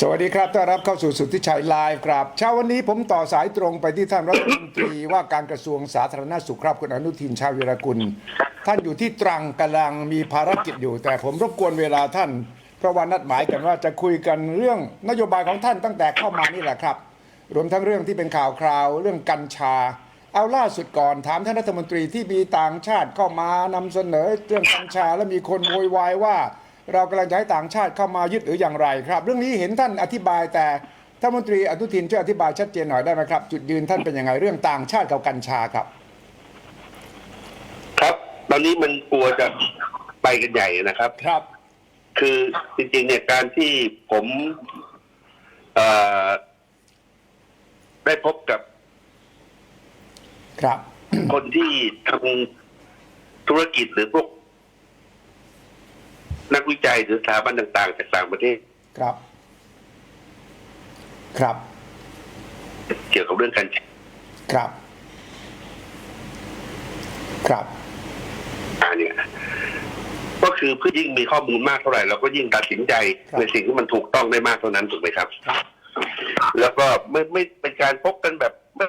สวัสดีครับ ต้อนรับเข้าสู่สุทธิชัยไลฟ์ครับ เช้าวันนี้ผมต่อสายตรงไปที่ท่านรัฐมนตรีว่าการกระทรวงสาธารณสุขครับคุณอนุทินชาญวิรกุล ท่านอยู่ที่ตรังกำลังมีภารกิจอยู่ แต่ผมรบกวนเวลาท่าน เพราะว่านัดหมายกันว่าจะคุยกันเรื่องนโยบายของท่านตั้งแต่เข้ามานี่แหละครับ รวมทั้งเรื่องที่เป็นข่าวคราว เรื่องกัญชา เอาล่าสุดก่อนถามท่านรัฐมนตรีที่มีต่างชาติเข้ามานำเสนอเรื่องกัญชาแล้วมีคนโวยวายว่า เรากำลังจะให้ต่างชาติเข้ามายึดหรืออย่างไรครับ เรื่องนี้เห็นท่านอธิบายแต่ท่านรัฐมนตรีอนุทินช่วยอธิบายชัดเจนหน่อยได้ไหมครับ จุดยืนท่านเป็นยังไงเรื่องต่างชาติกับกัญชาครับ ครับตอนนี้มันกลัวจะไปกันใหญ่นะครับ ครับ คือจริงๆเนี่ยการที่ผมเอ่อได้พบกับ ครับ คนที่ทำธุรกิจหรือพวก นักวิจัยหรือสถาบันต่าง ๆ จากต่างประเทศ ครับ ครับ เกี่ยวกับเรื่องการครับ ครับชาเนี่ยก็คือเพื่อยิ่งมีข้อมูลมากเท่าไหร่เราก็ยิ่งตัดสินใจครับในสิ่งที่มันถูกต้องได้มากเท่านั้นถูกไหมครับครับแล้วก็ไม่ไม่เป็นการพบกันแบบไม่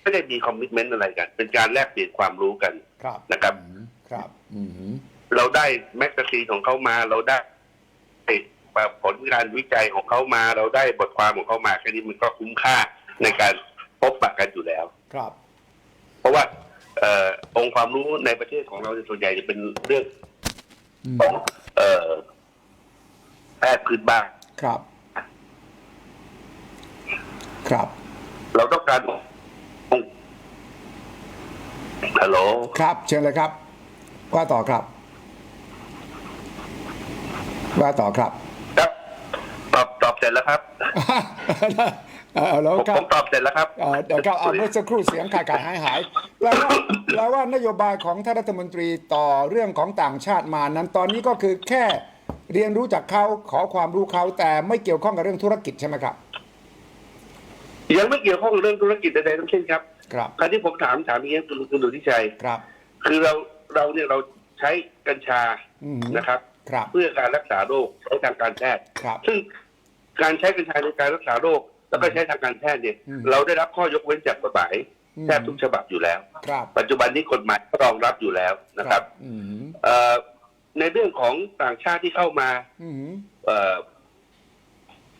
ไม่ได้มีคอมมิชเมนต์อะไรกัน เป็นการแลกเปลี่ยนความรู้กันครับนะครับ อืมครับอืม เราได้แมกกาซีนของเขามา เราได้ผลการวิจัยของเขามา เราได้บทความของเขามาแค่นี้มันก็คุ้มค่าในการพบปะกันอยู่แล้ว ครับ เพราะว่าเอ่อองค์ความรู้ในประเทศของเราในยส่วนใหญ่จะเป็นเรื่องอืมของเอ่อแพทย์พื้นบ้านครับ ครับ เราต้องการฮัลโหลครับ เชิญเลยครับ ว่าต่อครับ ว่าต่อครับ ครับ ตอบตอบเสร็จแล้วครับ เออแล้วผมครัผบมตอบเสร็จแล้วครับเอ่อเดี๋ยวครับเอาเมื่อสักครู่เสียงขาดขาดหายหายแล้วว่าแล้วว่านโยบายของท่านรัฐมนตรีต่อเรื่องของต่างชาติมานั้นตอนนี้ก็คือแค่เรียนรู้จากเขาขอความรู้เขาแต่ไม่เกี่ยวข้องกับเรื่องธุรกิจใช่ไหมครับ ยังไม่เกี่ยวข้องกับเรื่องธุรกิจใดๆทั้งสิ้นครับ ครับคราวที่ผมถามถามอย่างนี้คุณคุณดุที่ชัยครับ คือเราเราเนี่ยเราใช้กัญชาอืมนะครับ ครับ เพื่อการรักษาโรคใช้ทางการแพทย์ ครับ ซึ่งการใช้กัญชาในการรักษาโรคแล้วก็ใช้ทางการแพทย์เนี่ย อืม เราได้รับข้อยกเว้นจากกฎหมายอืมแทบทุกฉบับอยู่แล้ว ครับปัจจุบันนี้กฎหมายก็รองรับอยู่แล้วนะครับอืมเอ่อในเรื่องของต่างชาติที่เข้ามา อืมเอ่อ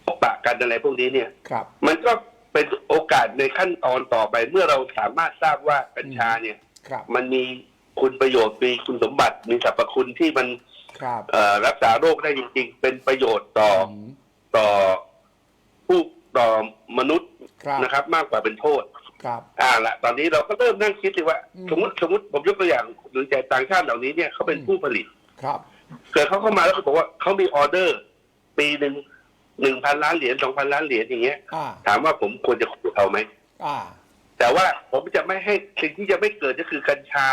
พบปะกันอะไรพวกนี้เนี่ย ครับ มันก็เป็นโอกาสในขั้นตอนต่อไป เมื่อเราสามารถทราบว่ากัญชาเนี่ย ครับ มันมีคุณประโยชน์มีคุณสมบัติมีสรรพคุณที่มันค รับเอ่อรักษาโรคได้จริง ๆ เป็นประโยชน์ต่ออืมต่อผู้ต่อมนุษย์ครับนะครับ มากกว่าเป็นโทษครับอ่าละตอนนี้เราก็เริ่มนั่งคิดเลยว่าอืมสมมติสมมติผมยกตัวอย่างหรือใจต่างชาติเหล่านี้เนี่ยเขาเป็นอืมผู้ผลิตครับเกิดเขาเข้ามาแล้วเขาบอกว่าเขามีออเดอร์ ปีหนึ่งหนึ่งพันล้านเหรียญสองพันล้านเหรียญอย่างเงี้ยอ่าถามว่าผมควรจะขู่เขาไหมอ่าแต่ว่าผมจะไม่ให้สิ่งที่จะไม่เกิดก็คือกัญชา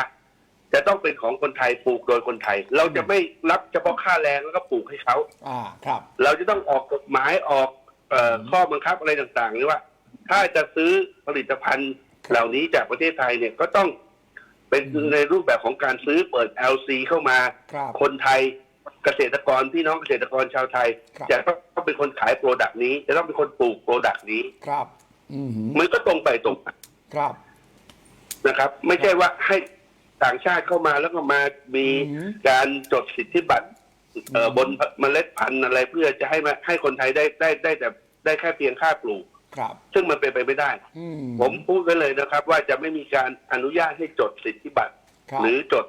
จะต้องเป็นของคนไทยปลูกโดยคนไทย เราจะไม่รับเฉพาะค่าแรงแล้วก็ปลูกให้เขาอ่าครับ เราจะต้องออกกฎหมายออกเอ่อข้อบังคับอะไรต่างๆหรือว่า ถ้าจะซื้อผลิตภัณฑ์เหล่านี้จากประเทศไทยเนี่ยก็ต้องเป็นในรูปแบบของการซื้อเปิด LC เข้ามาครับ คนไทยเกษตรกรพี่น้องเกษตรกรชาวไทย ครับ จะต้องเป็นคนขายโปรดักต์นี้ จะต้องเป็นคนปลูกโปรดักต์นี้ ครับ อืมมันก็ตรงไปตรงมา ครับ นะครับไม่ใช่ว่าให้ ต่างชาติเข้ามาแล้วก็มามีอืมการจดสิทธิบัตรเอ่อบนเมล็ดพันธุ์อะไรเพื่อจะให้มาให้คนไทยได้ได้ได้แต่ได้แค่เพียงค่าปลูกครับ ซึ่งมันเป็นไปไม่ได้อืมผมพูดไว้เลยนะครับ ว่าจะไม่มีการอนุญาตให้จดสิทธิบัตรครับหรือจด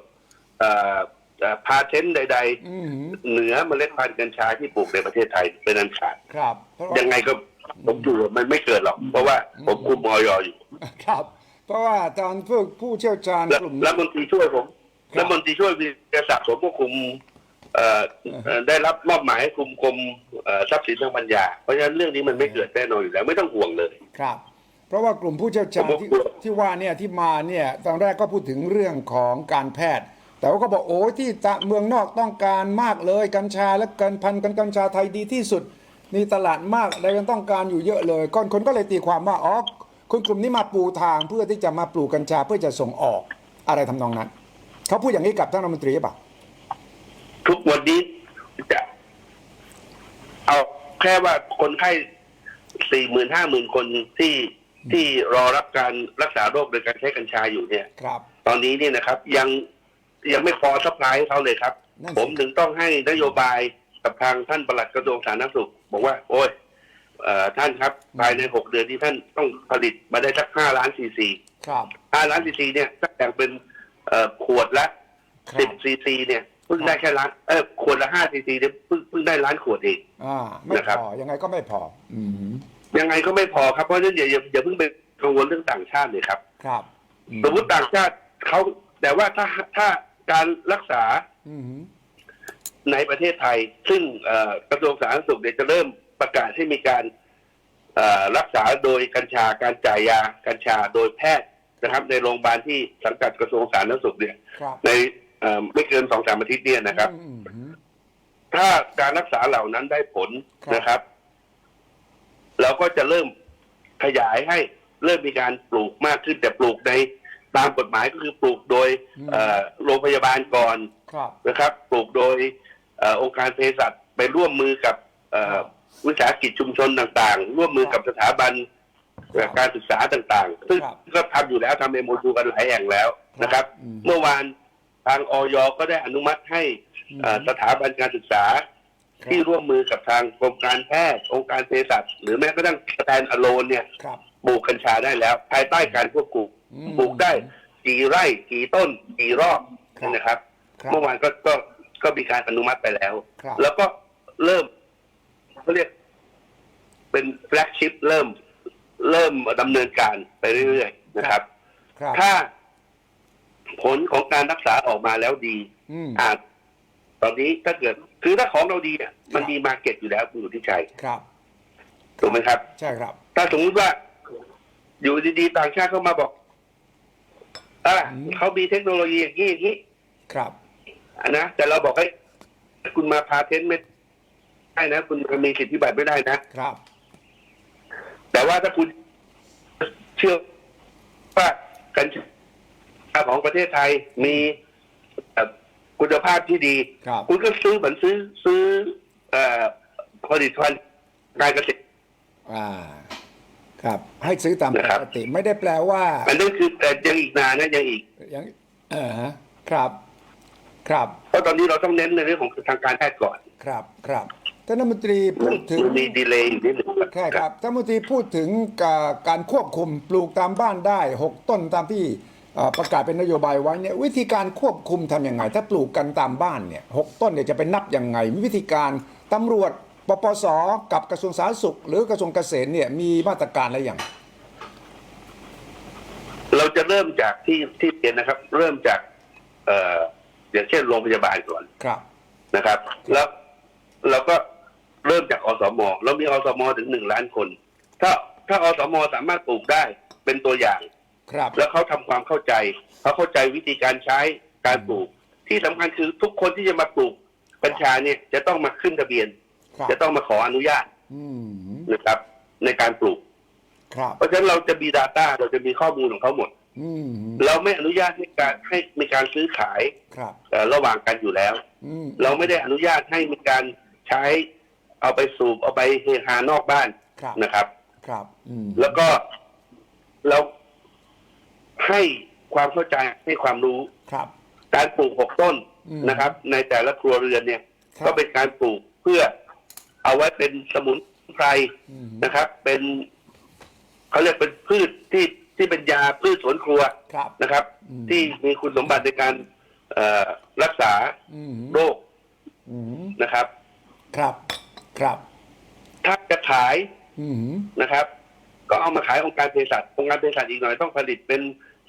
พาเทนต์ใดอืมๆเหนือเมล็ดพันธุ์กัญชาที่ปลูกในประเทศไทยเป็นอันขาดครับเพราะว่ายังไงก็ผมดูว่ามันไม่เกิดหรอก เพราะว่าผมคุมมอยอยู่ ครับ เพราะว่าตอนผู้ผู้เชี่ยวชาญแล้วกลุ่มรัฐมนตรีช่วยผมครับรัฐมนตรีช่วยวิทยาศักดิ์ผมก็คุมเอ่อเอ่อได้รับมอบหมายให้คุมกรมเอ่อทรัพย์สินทางปัญญา เพราะฉะนั้นเรื่องนี้มันไม่เกิดแน่นอนอยู่แล้วไม่ต้องห่วงเลยครับ เพราะว่ากลุ่มผู้เชี่ยวชาญผมที่กลัวที่ว่าเนี่ยที่มาเนี่ยตอนแรกก็พูดถึงเรื่องของการแพทย์ แต่ว่าก็บอกโอ้ยที่ตะเมืองนอกต้องการมากเลยกัญชาและกันพันธุ์กันกัญชาไทยดีที่สุดมีตลาดมากอะไรกันต้องการอยู่เยอะเลยก่อนคนก็เลยตีความว่าอ๋อ คนกลุ่มนี้มาปูทางเพื่อที่จะมาปลูกกัญชาเพื่อจะส่งออกอะไรทำนองนั้น เขาพูดอย่างนี้กับท่านรัฐมนตรีหรือเปล่าทุกวันนี้จะ เอาแค่ว่าคนไข้สี่หมื่นห้าหมื่นคนที่ที่รอรับการรักษาโรคโดยการใช้กัญชาอยู่เนี่ย ครับ ตอนนี้เนี่ยนะครับ ยังยังไม่พอสัพพลายให้เขาเลยครับนั่นสิผมถึงต้องให้นโยบายกับทางท่านปลัดกระทรวงสาธารณสุข บอกว่า โอ้ยเอ่อ ท่านครับภายในหกเดือนที่ท่านต้องผลิตมาได้สักห้าล้านซีซีครับห้าล้านซีซีเนี่ยถ้าแบ่งเป็นเอ่อขวดละครัสิบบซีซีเนี่ยเพิ่งได้แค่ล้านเออขวดละห้าซีซีเนี่ยเพิ่งเพิ่งได้ล้านขวดเองอ่าไม่นะครับพอยังไงก็ไม่พอ อืมยังไงก็ไม่พอครับเพราะฉะนั้นอย่าอย่าอย่าเพิ่งไปกังวลเรื่องต่างชาติเลยครับ ครับอืสมมติต่างชาติเขาแต่ว่าถ้าถ้าการรักษาอืมในประเทศไทย ซึ่งเอ่อกระทรวงสาธารณสุขเนี่ยจะเริ่ม ประกาศให้มีการเอ่อรักษาโดยกัญชาการจ่ายยากัญชาโดยแพทย์นะครับ ในโรงพยาบาลที่สังกัดกระทรวงสาธารณสุขเนี่ยครับในเอ่อไม่เกินสองสามอาทิตย์เนี่ยนะครับอืมอืมถ้าการรักษาเหล่านั้นได้ผลครับนะครับ เราก็จะเริ่มขยายให้เริ่มมีการปลูกมากขึ้นแต่ปลูกในตามกฎหมายก็คือปลูกโดยเอ่อโรงพยาบาลก่อนครับนะครับ ปลูกโดยเออองค์การเภสัชไปร่วมมือกับเอ่อ วิสาหกิจชุมชนต่างๆ ร่วมมือกับสถาบันเอ่อการศึกษาต่างๆ ซึ่งครับก็ทำอยู่แล้วทำเอโมจูกันหลายแห่งแล้วนะครับอืมเมื่อวานทางออยก็ได้อนุมัติให้เอ่อสถาบันการศึกษา ที่ร่วมมือกับทางกรมการแพทย์องค์การเภสัชหรือแม้กระทั่งสแตนอะโลนเนี่ยครับปลูกกัญชาได้แล้ว ภายใต้การควบคุมอืมปลูกได้กี่ไร่กี่ต้นกี่รอบครับนะครับครับ เมื่อวานก็ก็ก็มีการอนุมัติไปแล้วครับแล้วก็เริ่ม เขาเรียก เป็นแฟลกชิพเริ่ม เริ่มดำเนินการไปเรื่อยๆนะครับ ครับ ถ้าผลของการรักษาออกมาแล้วดีอืม อาจตอนนี้ถ้าเกิด คือถ้าของเราดีเนี่ยมันมีมาเก็ตอยู่แล้วคุณสุทธิชัยครับ ถูกไหมครับ ใช่ครับ ถ้าสมมติว่าอยู่ดีๆต่างชาติเข้ามาบอกอ่าอืม เขามีเทคโนโลยีอย่างนี้อย่างนี้ครับ อะนะแต่เราบอกให้ยคุณมาพาเทนต์ไม่ ได้นะ คุณมีสิทธิบัตรไม่ได้นะครับ แต่ว่าถ้าคุณเชื่อว่ากัญชาของประเทศไทยมีเอ่อคุณภาพที่ดี ครับ คุณก็ซื้อเหมือนซื้อซื้อเอ่อผลิตภัณฑ์การเกษตร อ่า ครับ ให้ซื้อตามปนะครับ กติไม่ได้แปลว่าอันนั้นคือแต่ยังอีกนานนะยังอีก ยังเออฮะครับ ครับ เพราะตอนนี้เราต้องเน้นในเรื่องของทางการแพทย์ก่อน ครับ ครับ ท่านรัฐมนตรีพูดถึงมีดีเลย์อยู่นิดหนึ่งใช่ครับท่านรัฐมนตรีพูดถึงการการควบคุมปลูกตามบ้านได้ 6 ต้นตามที่เอ่อประกาศเป็นนโยบายไว้เนี่ยวิธีการควบคุมทำยังไง ถ้าปลูกกันตามบ้านเนี่ยหกต้นเนี่ยจะไปนับยังไง มีวิธีการตำรวจปปสกับกระทรวงสาธารณสุข หรือกระทรวงเกษตรเนี่ยมีมาตรการอะไรอย่าง เราจะเริ่มจากที่ที่เรียนนะครับ เริ่มจากเอ่ออย่างเช่นโรงพยาบาลก่อนครับนะครับ แล้วเราก็ เริ่มจากอสมเรามีอสมถึงหนึ่งล้านคน ถ้าถ้าอสมสามารถปลูกได้เป็นตัวอย่าง ครับ แล้วเขาทำความเข้าใจเขาเข้าใจวิธีการใช้การปลูก ที่สำคัญคือทุกคนที่จะมาปลูกกัญชาเนี่ยจะต้องมาขึ้นทะเบียน ครับ จะต้องมาขออนุญาตอืมนะครับ ในการปลูก ครับ เพราะฉะนั้นเราจะมี Data เราจะมีข้อมูลของเขาหมด อืมเราไม่อนุญาตให้การให้มีการซื้อขายครับ เอ่อระหว่างกันอยู่แล้ว อืมเราไม่ได้อนุญาตให้มีการใช้ เอาไปสูบเอาไปเฮฮานอกบ้านครับนะครับ ครับ อืมแล้วก็เราให้ความเข้าใจให้ความรู้ครับ การปลูกหกต้นอืม นะครับ ในแต่ละครัวเรือนเนี่ย ครับ ก็เป็นการปลูกเพื่อเอาไว้เป็นสมุนไพรอืมนะครับ เป็นเขาเรียกเป็นพืชที่ที่เป็นยาพืชสวนครัวครับ นะครับ อืม ที่มีคุณสมบัติในการเอ่อรักษาอืมโรคอืมนะครับ ครับ ครับ ถ้าจะขายอืมนะครับ ก็เอามาขายองค์การเภสัชองค์การเภสัชอีกหน่อยต้องผลิตเป็น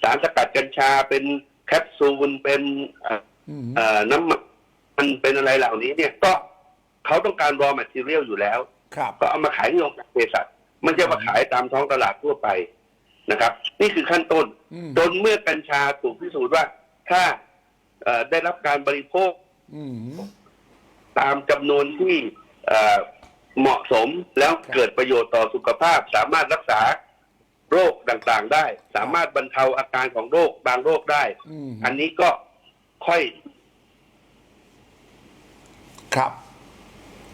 สารสกัดกัญชาเป็นแคปซูลเป็นเอ่ออืมเอ่อน้ำมันเป็นอะไรเหล่านี้เนี่ยก็เขาต้องการ raw material อยู่แล้วครับก็เอามาขายที่องค์การเภสัชมันจะมาขายตามท้องตลาดทั่วไปนะครับ นี่คือขั้นต้นอืมจนเมื่อกัญชาถูกพิสูจน์ว่า ถ้าเอ่อได้รับการบริโภคอืมตามจำนวนที่ เอ่อเหมาะสมแล้วครับเกิดประโยชน์ต่อสุขภาพ สามารถรักษาโรคต่างๆ ได้ สามารถบรรเทาอาการของโรคบางโรคได้ อืม อันนี้ก็ค่อยครับ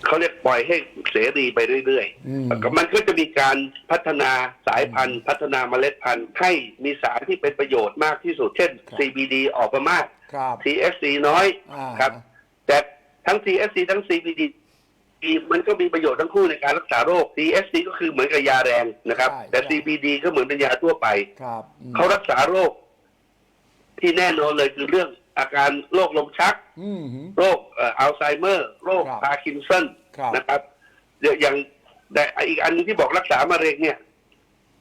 เขาเรียกปล่อยให้เสรีไปเรื่อยอืม ๆก็มันก็จะมีการพัฒนาสายพันธุ์ พัฒนาเมล็ดพันธุ์ให้มีสารที่เป็นประโยชน์มากที่สุด เช่น CBD ออกมามาก ครับ THC น้อยอ่า ครับ แต่ทั้ง THC ทั้ง CBD มันก็มีประโยชน์ทั้งคู่ในการรักษาโรค THC ก็คือเหมือนกับยาแรงนะครับ ใช่แต่ ใช่ CBD ก็เหมือนเป็นยาทั่วไป ครับอืมเขารักษาโรค ที่แน่นอนเลยคือเรื่องอาการโรคลมชัก อืมหืม โรคเอ่อัลไซเมอร์ โรคครับพาร์กินสันครับ นะครับเดี๋ยวอย่างแต่อีกอันหนึงที่บอกรักษามะเร็งเนี่ย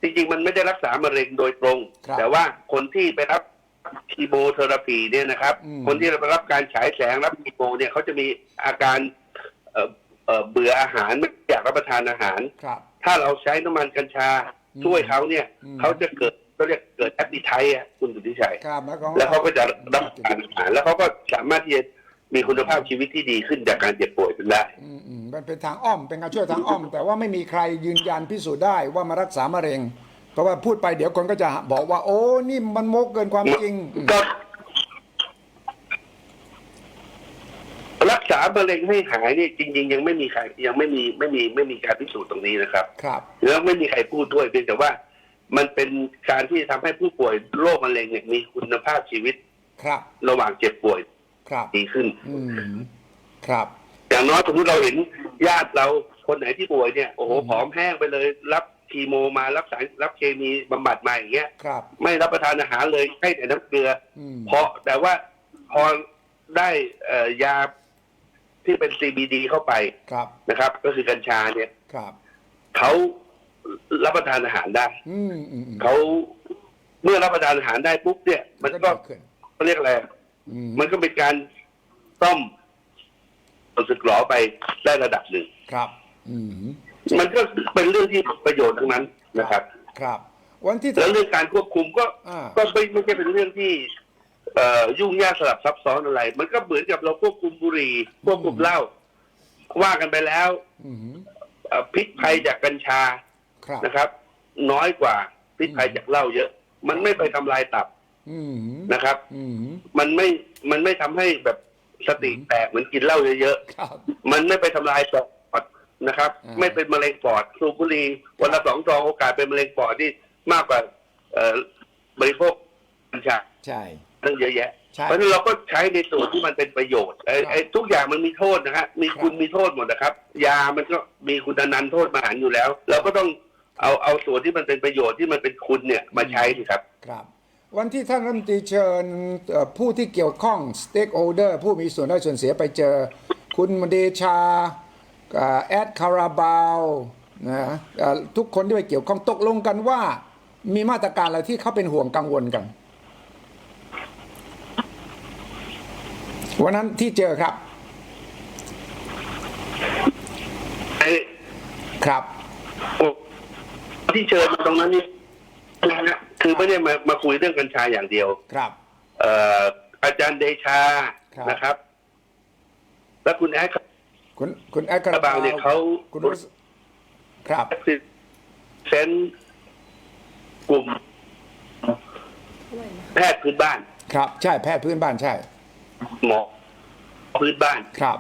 จริงๆ มันไม่ได้รักษามะเร็งโดยตรง ครับแต่ว่าคนที่ไปรับคีโมเทอราพีเนี่ยนะครับ อืม คนที่ไปรับการฉายแสงรับคีโมเนี่ยเขาจะมีอาการเอ่อ เอ่อเบื่ออาหารไม่อยากรับประทานอาหาร ครับ ถ้าเราใช้น้ำมันกัญชาอืมช่วยเขาเนี่ยอืม เขาจะเกิดเขาเรียกเกิดแอป i ิไทอะคุณสุทธิชัย ครับแล้วก็แล้วเขาก็จะรับประทานอาหารแล้วเขาก็สามารถที่จะมีคุณภาพชีวิตที่ดีขึ้นจากการเจ็บป่วยเป็นได้ อืมอืมมันเป็นทางอ้อมเป็นการช่วยทางอ้อม แต่ว่าไม่มีใครยืนยันพิสูจน์ได้ว่ามารักษามะเร็ง เพราะว่าพูดไปเดี๋ยวคนก็จะบอกว่า โอ้นี่มันโมกเกินความจริงอืม ก็ รักษามะเร็งให้หายนี่จริง ๆ ยังไม่มีใครยังไม่มีไม่มีไม่มีการพิสูจน์ตรงนี้นะครับครับแล้วไม่มีใครพูดด้วยเพียงแต่ว่า มันเป็นการที่ทำให้ผู้ป่วยโรคมะเร็งเนี่ยมีคุณภาพชีวิต ครับ ระหว่างเจ็บป่วยครับดีขึ้นอืมครับ อย่างน้อยสมมติเราเห็นญาติเราคนไหนที่ป่วยเนี่ยโอ้โหอืมผอมแห้งไปเลย รับคีโมมารับสารรับเคมีบำบัดมาอย่างเงี้ยครับไม่รับประทานอาหารเลยให้แต่น้ำเกลืออืมพอแต่ว่าพอได้เอ่อยา ที่เป็น CBD เข้าไปครับ นะครับ ก็คือกัญชาเนี่ยครับ เขารับประทานอาหารได้อืมอืมอืมเขาเมื่อรับประทานอาหารได้ปุ๊บเนี่ย มันก็ดีขึ้นเขาเรียกอะไร อืมมันก็เป็นการต้มสึกหรอไปได้ระดับหนึ่ง ครับ อืมมันก็เป็นเรื่องที่ประโยชน์ทั้งนั้นนะครับ ครับ วันที่แล้วเรื่องการควบคุมก็ อ่า ก็ไม่ไม่ใช่เป็นเรื่องที่ เอ่อยุ่งยากสลับซับซ้อนอะไร มันก็เหมือนกับเราควบคุมบุหรี่ควบคุมเหล้าว่ากันไปแล้วอืมเอ่อพิษภัยจากกัญชาครับ นะครับ น้อยกว่าพิษภัยจากเหล้าเยอะ มันไม่ไปทำลายตับอืมนะครับ อืมมันไม่มันไม่ทำให้แบบสติแตกเหมือนกินเหล้าเยอะครับ ๆมันไม่ไปทำลายปอดนะครับ อ่า ไม่เป็นมะเร็งปอดสูบบุหรี่วันละสองซองโอกาสเป็นมะเร็งปอดที่มากกว่า เอ่อบริโภคกัญชา ใช่ ตั้งเยอะแยะ ใช่ เพราะฉะนั้นเราก็ใช้ในส่วนที่มันเป็นประโยชน์ไอ้ครับไอ้ทุกอย่างมันมีโทษนะฮะมีคุณครับมีโทษหมดนะครับ ยามันก็มีคุณอนันต์โทษมหันต์อยู่แล้ว เราก็ต้องเอาเอาส่วนที่มันเป็นประโยชน์ที่มันเป็นคุณเนี่ยมาใช้สิครับ ครับ วันที่ท่านรัฐมนตรีเชิญเอ่อผู้ที่เกี่ยวข้อง stakeholder ผู้มีส่วนได้ส่วนเสียไปเจอ คุณเดชาเอ่อแอดคาราบาวนะเอ่อทุกคนที่ไปเกี่ยวข้องตกลงกันว่า มีมาตรการอะไรที่เขาเป็นห่วงกังวลกัน วันนั้นที่เจอครับ ไอ้ครับที่เชิญมาตรงนั้นนี่นะฮะคือไม่ได้มามาคุยเรื่องกัญชาอย่างเดียว ครับ เอ่ออาจารย์เดชาครับ นะครับ และคุณแอดคุณคุณแอดคาคาราราบาวเนี่ยเขาคุณรู้สึกครับ เซนกลุ่ม แพทย์พื้นบ้าน ครับ ใช่แพทย์พื้นบ้านใช่ หมอพื้นบ้าน ครับ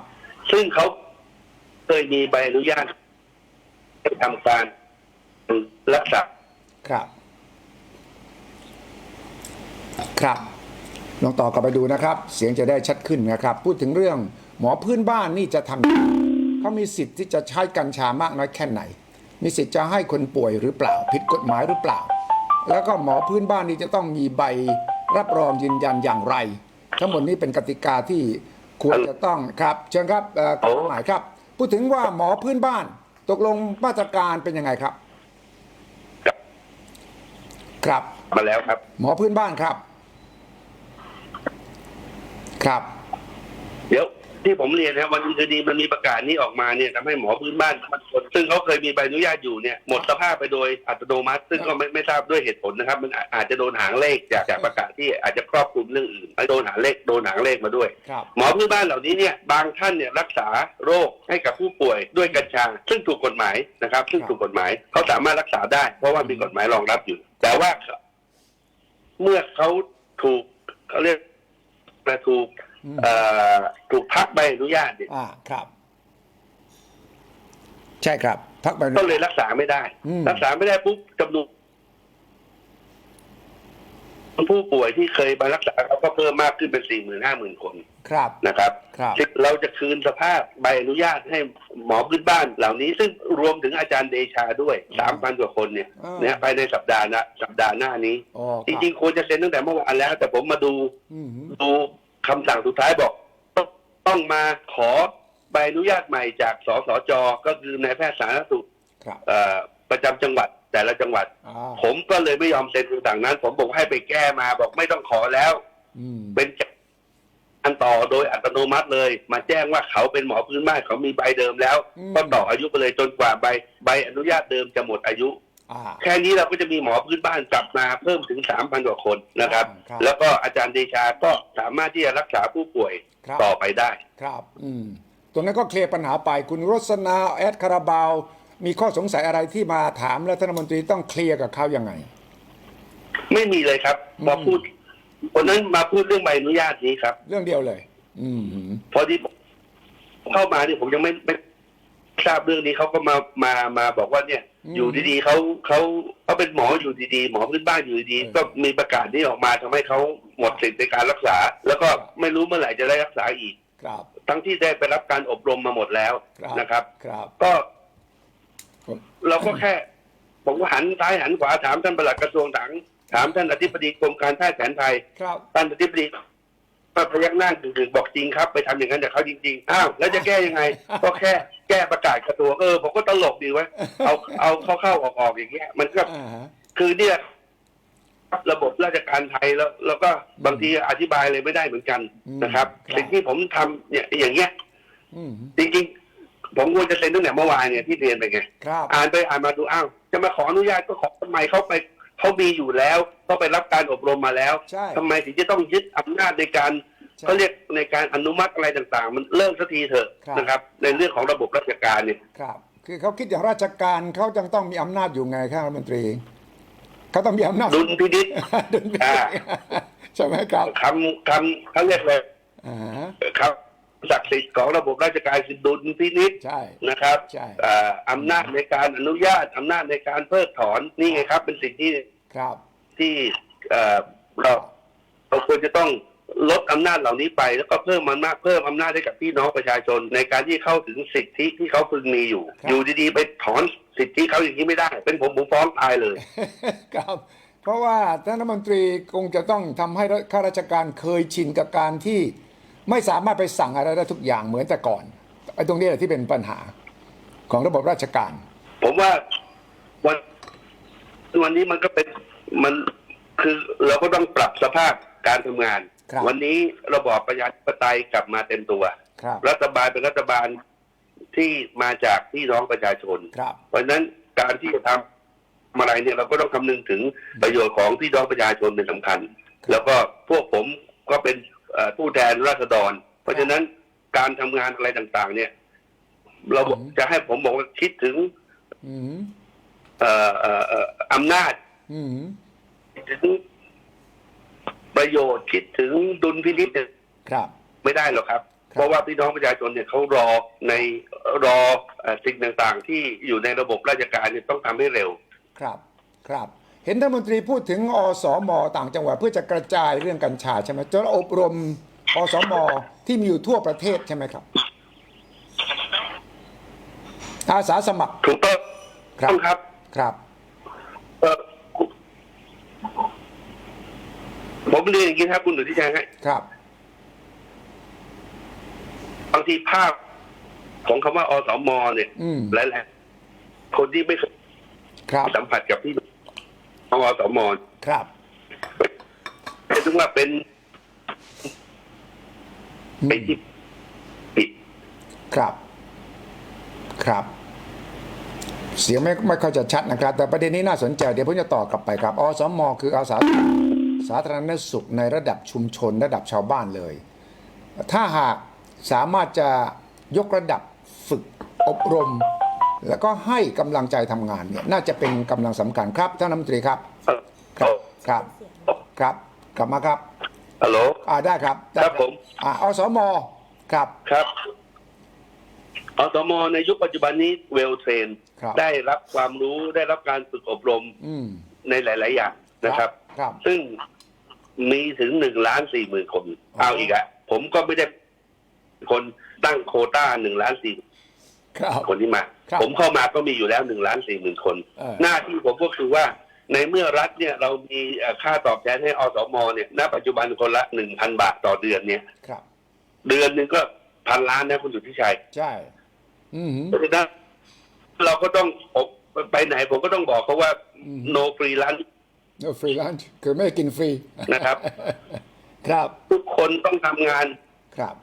ซึ่งเขาเคยมีใบอนุญาตให้ทำการรักษาครับ ครับลองต่อกลับไปดูนะครับ เสียงจะได้ชัดขึ้นนะครับ พูดถึงเรื่องหมอพื้นบ้านนี่จะทำเขามีสิทธิ์ที่จะใช้กัญชามากน้อยแค่ไหน มีสิทธิ์จะให้คนป่วยหรือเปล่า ผิดกฎหมายหรือเปล่า แล้วก็หมอพื้นบ้านนี่จะต้องมีใบรับรองยืนยันอย่างไร ทั้งหมดนี้เป็นกติกาที่ควรจะต้องครับ เชิญครับเอ่อคุณหมายครับ พูดถึงว่าหมอพื้นบ้าน ตกลงมาตรการเป็นยังไงครับ ครับมาแล้วครับ หมอพื้นบ้านครับ ครับเดี๋ยว ที่ผมเรียนนะวันดีคดีมันมีประกาศนี้ออกมาเนี่ยทำให้หมอพื้นบ้านบางคนซึ่งเขาเคยมีใบอนุญาตอยู่เนี่ยหมดสภาพไปโดยอัตโนมัติ ซึ่งก็ไม่ไม่ทราบด้วยเหตุผลนะครับ มันอาอาจจะโดนหางเลขจากจากประกาศที่อาจจะครอบคลุมเรื่องอื่นโดนหางเลขโดนหางเลขมาด้วย ครับ หมอพื้นบ้านเหล่านี้เนี่ยบางท่านเนี่ยรักษาโรคให้กับผู้ป่วยด้วยกัญชา ซึ่งถูกกฎหมายนะครับ ซึ่งถูกกฎหมายเขาสามารถรักษาได้ เพราะว่ามีกฎหมายรองรับอยู่ แต่ว่า เมื่อเขาถูกเขาเรียกถูกอืมเอ่อ ถูกพักใบอนุญาตเนี่ยอ่าครับ ใช่ครับ พักใบอนุก็ญาตเลยรักษาไม่ได้อืมรักษาไม่ได้ปุ๊บจำนวนผู้ป่วยที่เคยมารักษาเขาก็เพิ่มมากขึ้นเป็นสี่หมื่นห้าหมื่นคนครับนะครับครับเราจะคืนสภาพใบอนุญาตให้หมอพื้นบ้านเหล่านี้ ซึ่งรวมถึงอาจารย์เดชาด้วยสามพันกว่าคนเนี่ยอ่าเนี่ยภายในสัปดาห์หนะสัปดาห์หน้านี้อ๋อจริงๆควรจะเซ็นตั้งแต่เมื่อวานแล้ว แต่ผมมาดูอืมดู คำสั่งสุดท้ายบอกต้องต้องมาขอใบอนุญาตใหม่จากสสจก็คือนายแพทย์สาธารณสุขครับเอ่อประจำจังหวัดแต่ละจังหวัด อ่าผมก็เลยไม่ยอมเซ็นคำสั่งนั้น ผมบอกให้ไปแก้มาบอกไม่ต้องขอแล้ว อืมเป็นอันต่อโดยอัตโนมัติเลย มาแจ้งว่าเขาเป็นหมอพื้นบ้านเขามีใบเดิมแล้ว ก็ต่ออายุไปเลยจนกว่าใบใบอนุญาตเดิมจะหมดอายุ อ่า แค่นี้เราก็จะมีหมอพื้นบ้านกลับมาเพิ่มถึงสามพันกว่าคนนะครับ ครับ แล้วก็อาจารย์เดชาก็สามารถที่จะรักษาผู้ป่วยครับต่อไปได้ ครับ อืมตรงนั้นก็เคลียร์ปัญหาไปคุณรสนาแอดคาราบาว มีข้อสงสัยอะไรที่มาถามแล้วท่านรัฐมนตรีต้องเคลียร์กับเขายังไง ไม่มีเลยครับอืมมาพูดคนนั้นมาพูดเรื่องใบอนุญาตนี้ครับ เรื่องเดียวเลย อืมพอที่เข้ามาเนี่ยผมยังไม่ไม่ทราบเรื่องนี้เขาก็มามามาบอกว่าเนี่ย อืมอยู่ดีๆเขาเขาเขาเป็นหมออยู่ดีๆหมอพื้นบ้านอยู่ดีเออๆก็มีประกาศนี้ออกมาทำให้เขาหมดสิทธิ์ในการรักษา แล้วก็ไม่รู้เมื่อไหร่จะได้รักษาอีกครับทั้งที่ได้ไปรับการอบรมมาหมดแล้วครับนะครับ ครับ ก็ผมเราก็แค่ ผมก็หันซ้ายหันขวาถามท่านปลัดกระทรวงถังถามท่านอธิบดีกรมการแพทย์แผนไทยครับท่านอธิบดีก็พยักหน้าดึกๆบอกจริงครับ ไปทำอย่างนั้นกับเขาจริงๆอ้าวแล้วจะแก้ยังไง ก็แค่ แก้ประกาศกระทรวงเออผมก็ตลกดีไว้ยเอาเอาเข้าเข้าออกออกอย่างเงี้ย มันก็อ่าฮะคือเนี่ยระบบราชการไทยแล้วแล้วก็บางทีอธิบายเลยไม่ได้เหมือนกันนะครับสิ่งที่ผมทำเนี่ยอย่างเงี้ย อืมจริงๆ ผมควรจะเซ็นตั้งแต่เมื่อวานเนี่ยที่เรียนไปไง ครับอ่านไปอ่านมาดูอ้าวจะมาขออนุญาตก็ขอทำไมเขาไปเขามีอยู่แล้วเขาไปรับการอบรมมาแล้วใช่ ทำไมถึงจะต้องยึดอำนาจในการใช่ เขาเรียกในการอนุมัติอะไรต่างๆ มันเลิกสักทีเถอะครับ นะครับ ในเรื่องของระบบราชการเนี่ย ครับ คือเขาคิดอย่างราชการเขาจังต้องมีอำนาจอยู่ไงครับรัฐมนตรีเขาต้องมีอำนาจดุลพินิษดุลพินิจอ่า ใช่ไหมครับคำคำเขาเรียกเลยอ่าฮะ ครับศักดิ์สิทธิ์ของระบบราชการคือดุลพินิษใช่นะครับใช่ อ่าอำนาจในการอนุญาตอำนาจในการเพิกถอนนี่ไงครับ เป็นสิ่งที่ ครับ ที่เอ่อเราเราควรจะต้อง ลดอำนาจเหล่านี้ไป แล้วก็เพิ่มอำนาจเพิ่มอำนาจให้กับพี่น้องประชาชน ในการที่เข้าถึงสิทธิที่เขาพึงมีอยู่ครับอยู่ดีๆ ไปถอนสิทธิเขาอย่างนี้ไม่ได้ เป็นผมผมฟ้องตายเลย ครับ เพราะว่าท่านรัฐมนตรีคงจะต้องทำให้ข้าราชการเคยชินกับการที่ไม่สามารถไปสั่งอะไรได้ทุกอย่างเหมือนแต่ก่อนไอ้ตรงนี้แหละที่เป็นปัญหาของระบบราชการ ผมว่าวันวันนี้มันก็เป็นมันคือเราก็ต้องปรับสภาพการทำงานครับ วันนี้ระบอบประชาธิปไตยกลับมาเต็มตัวครับรัฐบาลเป็นรัฐบาลที่มาจากพี่น้องประชาชนครับเพราะฉะนั้นการที่จะทำอะไรเนี่ยเราก็ต้องคำนึงถึงประโยชน์ของพี่น้องประชาชนเป็นสำคัญ แล้วก็พวกผมก็เป็นเอ่อผู้แทนราษฎร เพราะฉะนั้นการทำงานอะไรต่าง ๆ เนี่ย เราบอกอืมจะให้ผมบอกว่าคิดถึงอืมเอ่อเอ่อเอ่ออำนาจอืมคิดถึง ประโยชน์คิดถึงดุลพินิจเนี่ยครับ ไม่ได้หรอกครับครับเพราะว่าพี่น้องประชาชนเนี่ยเขารอในรอเอ่อสิ่งต่างๆ ที่อยู่ในระบบราชการเนี่ยต้องทำให้เร็วครับครับเห็นท่านมนตรีพูดถึงอสม ต่างจังหวัดเพื่อจะกระจายเรื่องกัญชาใช่ไหมจะอบรมอสม ที่มีอยู่ทั่วประเทศใช่ไหมครับ อาสาสมัครถูกต้องครับต้องครับครับ เอ่อผม เรียนอย่างนี้ครับ คุณหนุ่ยที่แจ้งให้ครับ บางทีภาพของคำว่าอสมเนี่ยอืมหลายๆคนที่ไม่เคยครับสัมผัสกับพี่ของอสมครับถึงว่าเป็นอืมเป็นที่ผิดครับ ครับ เสียงไม่ไม่ค่อยจะชัดนะครับ แต่ประเด็นนี้น่าสนใจ เดี๋ยวผมจะต่อกลับไปครับอสมคืออาสา สาธารณสุขในระดับชุมชนระดับชาวบ้านเลย ถ้าหากสามารถจะยกระดับฝึกอบรม แล้วก็ให้กำลังใจทำงานเนี่ยน่าจะเป็นกำลังสำคัญครับท่านรัฐมนตรีครับครับครับครับกลับมาครับฮัลโหลอ่าได้ครับได้ครับผมอ่าอสมครับครับอสมในยุคปัจจุบันนี้เวลเทรนครับได้รับความรู้ได้รับการฝึกอบรมอืมในหลาย ๆ อย่างนะครับครับซึ่ง มีถึงหนึ่งล้านสี่หมื่นคนอ๋อเอาอีกอะผมก็ไม่ได้คนตั้งโควต้าหนึ่งล้านสี่ครับคนที่มาครับผมเข้ามาก็มีอยู่แล้วหนึ่งล้านสี่หมื่นคนเออหน้าที่ผมก็คือว่าในเมื่อรัฐเนี่ยเรามีเอ่อค่าตอบแทนให้อสมเนี่ยณปัจจุบันคนละหนึ่งพันบาทต่อเดือนเนี่ยครับเดือนหนึ่งก็พันล้านนะคุณสุทธิชัย ใช่อืมเพราะฉะนั้นเราก็ต้องผมไปไหนผมก็ต้องบอกเขาว่าอืม no free lunch ฟรีแลนซ์คือไม่ได้กินฟรีนะครับ ครับทุกคนต้องทำงานครับ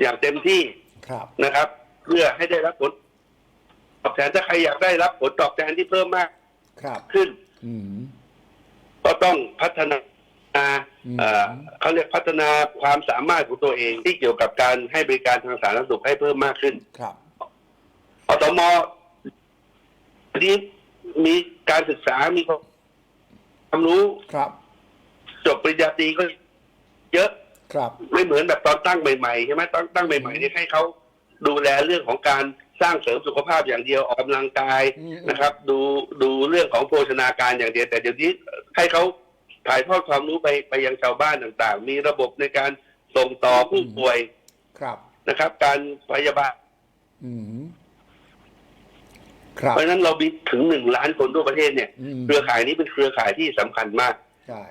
อย่างเต็มที่ครับนะครับ เพื่อให้ได้รับผลตอบแทนถ้าใครอยากได้รับผลตอบแทนที่เพิ่มมากครับขึ้น อืม ก็ต้องพัฒนาอืมเอ่อเขาเรียกพัฒนาความสามารถของตัวเองที่เกี่ยวกับการให้บริการทางสาธารณสุขให้เพิ่มมากขึ้นครับ อสมนี้มีการศึกษามีความ รู้ครับ จบปริญญาตรีก็เยอะครับ ไม่เหมือนแบบตอนตั้งใหม่ๆใช่ไหมตอนตั้งใหม่ๆนี่ให้เขาดูแลเรื่องของการสร้างเสริมสุขภาพอย่างเดียวออกกำลังกายอืม นะครับ ดูดูเรื่องของโภชนาการอย่างเดียวแต่เดี๋ยวนี้ให้เขาถ่ายทอดความรู้ไปไปยังชาวบ้านต่างๆ มีระบบในการส่งต่อผู้ป่วยครับ นะครับ การพยาบาล อืมครับ เพราะฉะนั้นเรามีถึงหนึ่งล้านคนทั่วประเทศเนี่ยอืมเครือข่ายนี้เป็นเครือข่ายที่สำคัญมากใช่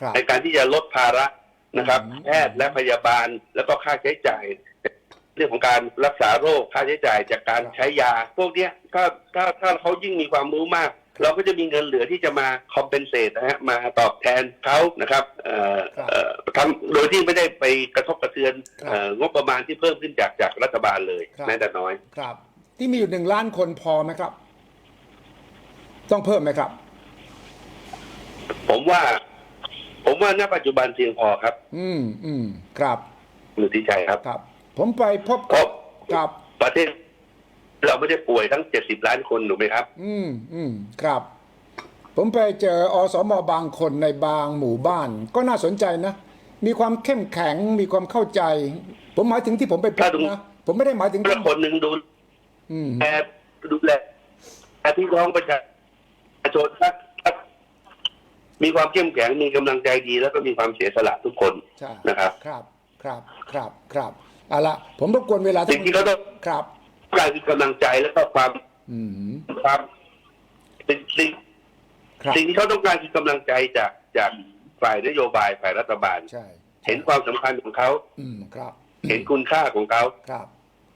ครับในการที่จะลดภาระนะครับอืมแพทย์และพยาบาลแล้วก็ค่าใช้จ่าย เรื่องของการรักษาโรคค่าใช้จ่ายจากการใช้ยา พวกเนี้ยถ้าถ้าถ้าเขายิ่งมีความรู้มาก เราก็จะมีเงินเหลือที่จะมาคอมเพนเซตนะฮะมาตอบแทนเขานะครับเอ่อครับเอ่อทำโดยที่ไม่ได้ไปกระทบกระเทือนครับเอ่องบประมาณที่เพิ่มขึ้นจากจากรัฐบาลเลยครับแม้แต่น้อยครับ ที่มีอยู่หนึ่งล้านคนพอไหมครับ ต้องเพิ่มไหมครับ ผมว่า ผมว่าณปัจจุบันเพียงพอครับ อืมอืมครับมือที่ใจครับ ครับ ผมไปพบครักับบกับประเทศ เราไม่ได้ป่วยทั้งเจ็ดสิบล้านคนถูกไหมครับ อืมอืมครับ ผมไปเจออสมบางคนในบางหมู่บ้าน ก็น่าสนใจนะมีความเข้มแข็งมีความเข้าใจ ผมหมายถึงที่ผมไปพบถ้าดูนะผมไม่ได้หมายถึงถ้าคนหนึ่งดูอืม แลดูแลพี่น้องประชาชนถ้าถ้ามีความเข้มแข็งมีกำลังใจดีแล้วก็มีความเสียสละทุกคนใช่นะครับ ครับ ครับ ครับ ครับเอาละผมรบกวนเวลาสิ่งที่เขาต้องครับการคือกำลังใจแล้วก็ความอืมความสิ่งสิ่งครับสิ่งที่เขาต้องการคือกำลังใจจากจากฝ่ายนโยบายฝ่ายรัฐบาลใช่เห็นความสำคัญของเขาอืมครับ เห็นคุณค่าของเขาครับ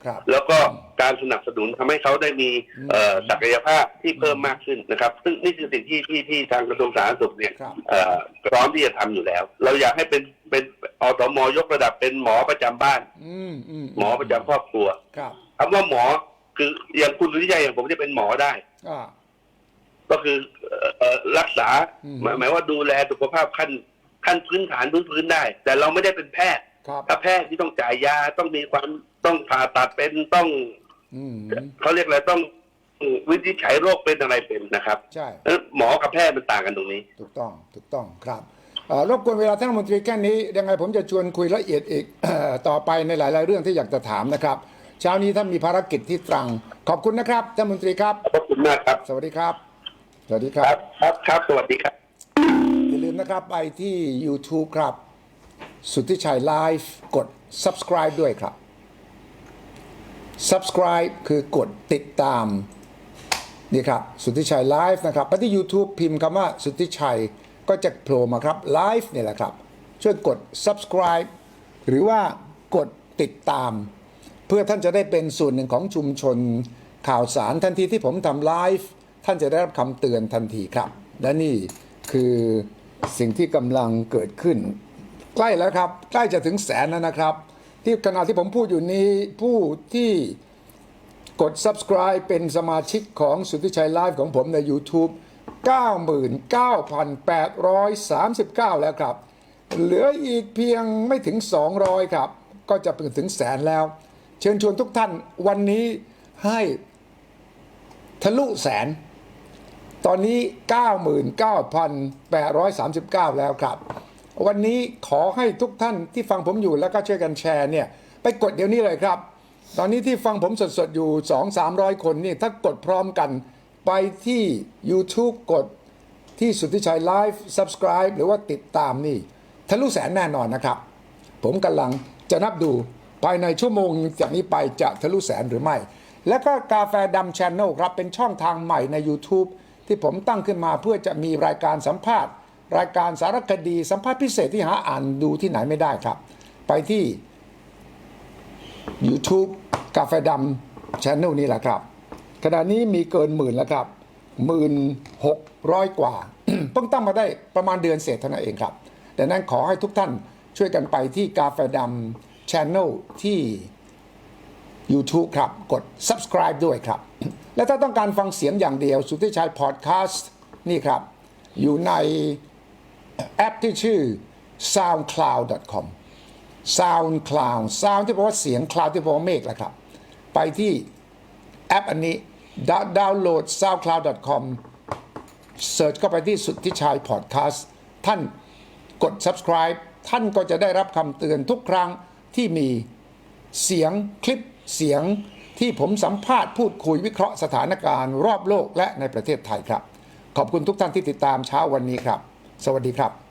ครับ แล้วก็การสนับสนุนทำให้เขาได้มีอืมเอ่อศักยภาพที่เพิ่มมากขึ้นนะครับ ซึ่งนี่คือสิ่งที่ที่ที่ทางกระทรวงสาธารณสุขเนี่ยครับเอ่อพร้อมที่จะทำอยู่แล้ว เราอยากให้เป็นเป็นอสมยกระดับเป็นหมอประจำบ้านอืมอืมหมอประจำครอบครัวครับคำว่าหมอคืออย่างคุณวิจัยอย่างผมจะเป็นหมอได้อ่าก็คือเอ่อเอ่อรักษาอืมหมายหมายว่าดูแลสุขภาพขั้นขั้นพื้นฐานพื้นพื้นได้ แต่เราไม่ได้เป็นแพทย์ครับถ้าแพทย์ที่ต้องจ่ายยาต้องมีความ ต้องผ่าตัดเป็นต้องอืมเขาเรียกอะไรต้องวินิจฉัยโรคเป็นอะไรเป็นนะครับใช่เอ้อหมอกับแพทย์มันต่างกันตรงนี้ ถูกต้องถูกต้องครับเอ่อรบกวนเวลาท่านรัฐมนตรีแค่นี้ยังไงผมจะชวนคุยละเอียดอีกต่อไปในหลาย ๆ เรื่องที่อยากจะถามนะครับ เช้านี้ท่านมีภารกิจที่ตรัง ขอบคุณนะครับท่านรัฐมนตรีครับขอบคุณมากครับ สวัสดีครับ สวัสดีคครัรับบครับครับสวัสดีครับ อย่าลืมนะครับไปที่ YouTube ครับ สุทธิชัยไลฟ์กด subscribe ด้วยครับ subscribe คือกดติดตามนี่ครับสุทธิชัยไลฟ์นะครับไปที่ YouTube พิมพ์คำว่าสุทธิชัยก็จะโผล่มาครับไลฟ์นี่แหละครับ ช่วยกด subscribe หรือว่ากดติดตาม เพื่อท่านจะได้เป็นส่วนหนึ่งของชุมชนข่าวสารทันทีที่ผมทำไลฟ์ท่านจะได้รับคำเตือนทันทีครับ และนี่คือสิ่งที่กำลังเกิดขึ้น ใกล้แล้วครับ ใกล้จะถึงแสนแล้วนะครับ ที่ขณะที่ผมพูดอยู่นี้ผู้ที่กด subscribe เป็นสมาชิกของสุทธิชัยไลฟ์ของผมใน YouTube 99,839 แล้วครับ เหลืออีกเพียงไม่ถึง 200 ครับ ก็จะไปถึงแสนแล้ว เชิญชวนทุกท่านวันนี้ให้ทะลุแสน ตอนนี้ 99,839 แล้วครับ วันนี้ขอให้ทุกท่านที่ฟังผมอยู่แล้วก็ช่วยกันแชร์เนี่ยไปกดเดี๋ยวนี้เลยครับ ตอนนี้ที่ฟังผมสดๆอยู่ 2 3 0 0 คนนี่ถ้ากดพร้อมกันไปที่ YouTube กดที่สุทธิชัยไลฟ์ Subscribe หรือว่าติดตามนี่ทะลุแสนแน่นอนนะครับ ผมกำลังจะนับดูภายในชั่วโมงจากนี้ไปจะทะลุแสนหรือไม่ แล้วก็กาแฟดำช n น e l ครับ เป็นช่องทางใหม่ใน YouTube ที่ผมตั้งขึ้นมาเพื่อจะมีรายการสัมภาษณ์ รายการสารคดีสัมภาษณ์พิเศษที่หาอ่านดูที่ไหนไม่ได้ครับ ไปที่ YouTube กาแฟดำช n น e l นี่แหละครับ ขณะนี้มีเกินหมื่นแล้วครับหมื่นหกร้อยกว่า เพิ่งตั้งมาได้ประมาณเดือนเศษเท่านั้นเองครับดังนั้นขอให้ทุกท่านช่วยกันไปที่กาแฟดำช n น e l ที่ YouTube ครับ กด subscribe ด้วยครับ และถ้าต้องการฟังเสียงอย่างเดียว สุทธิชัยพอดแคสต์นี่ครับ อยู่ใน แอปที่ชื่อ soundcloud.com SoundCloud Sound ที่แปลว่าเสียง Cloud ที่แปลว่าเมฆแหละครับ ไปที่แอปอันนี้ดาวน์โหลด soundcloud.com เสิร์ชเข้าไปที่สุดทธิชัยพอดแคสต์ท่านกด subscribe ท่านก็จะได้รับคำเตือนทุกครั้งที่มีเสียงคลิปเสียงที่ผมสัมภาษณ์พูดคุยวิเคราะห์สถานการณ์รอบโลกและในประเทศไทยครับ ขอบคุณทุกท่านที่ติดตามเช้าวันนี้ครับ สวัสดีครับ